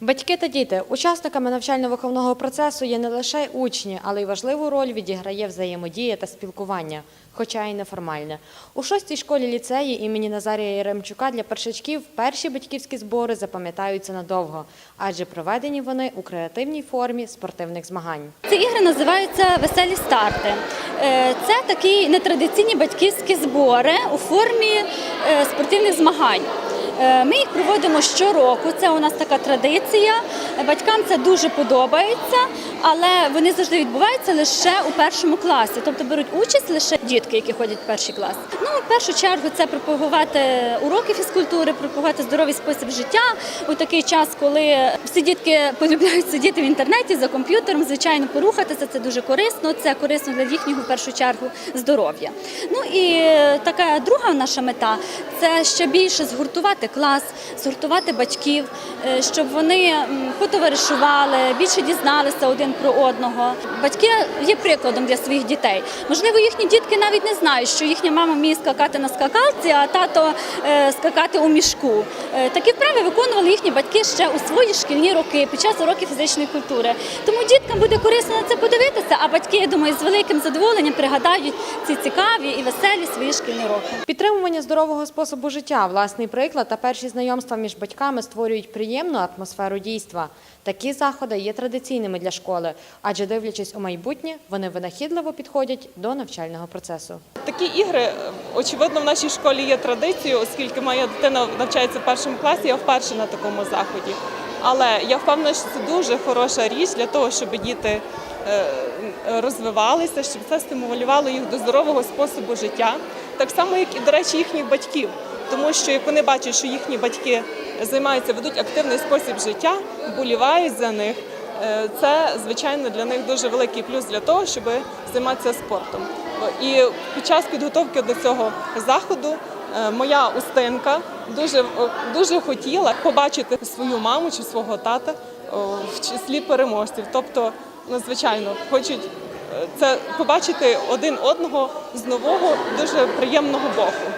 Батьки та діти учасниками навчально-виховного процесу є не лише учні, але й важливу роль відіграє взаємодія та спілкування, хоча й неформальне. У шостій школі ліцеї імені Назарія Яремчука для першачків перші батьківські збори запам'ятаються надовго, адже проведені вони у креативній формі спортивних змагань. Ці ігри називаються веселі старти. Е, Це такі нетрадиційні батьківські збори у формі е, спортивних змагань. Е, Ми їх проводимо щороку. Це у нас така традиція. Батькам це дуже подобається, але вони завжди відбуваються лише у першому класі, тобто беруть участь лише дітки, які ходять в перший клас. Ну, в першу чергу, це пропагувати уроки фізкультури, пропагувати здоровий спосіб життя у такий час, коли всі дітки полюбляють сидіти в інтернеті за комп'ютером. Звичайно, порухатися це дуже корисно. Це корисно для їхнього в першу чергу здоров'я. Ну і така друга наша мета це ще більше згуртувати клас, згуртувати батьків, е, щоб вони потоваришували, більше дізналися один про одного. Батьки є прикладом для своїх дітей. Можливо, їхні дітки навіть не знають, що їхня мама вміє скакати на скакалці, а тато е, скакати у мішку. Е, Такі вправи виконували їхні батьки ще у свої шкільні роки під час уроків фізичної культури. Тому діткам буде корисно на це подивитися, а батьки, я думаю, з великим задоволенням пригадають ці цікаві і веселі свої шкільні роки. Підтримування здорового способу життя, власний приклад та перші знайомства між батьками створюють приємну атмосферу дійства. Такі заходи є традиційними для школи, адже дивлячись у майбутнє, вони винахідливо підходять до навчального процесу. Такі ігри, е, очевидно, в нашій школі є традицією, оскільки моя дитина навчається в першому класі, я вперше на такому заході. Але я впевнена, що це дуже хороша річ для того, щоб діти е, розвивалися, щоб це стимулювало їх до здорового способу життя, так само, як і, до речі, їхніх батьків. Тому що як вони бачать, що їхні батьки займаються, ведуть активний спосіб життя, вболівають за них, е, це звичайно для них дуже великий плюс для того, щоб займатися спортом. І під час підготовки до цього заходу е, моя устинка дуже дуже хотіла побачити свою маму чи свого тата в числі переможців. Тобто, ну, звичайно, хочуть е, це побачити один одного з нового дуже приємного боку.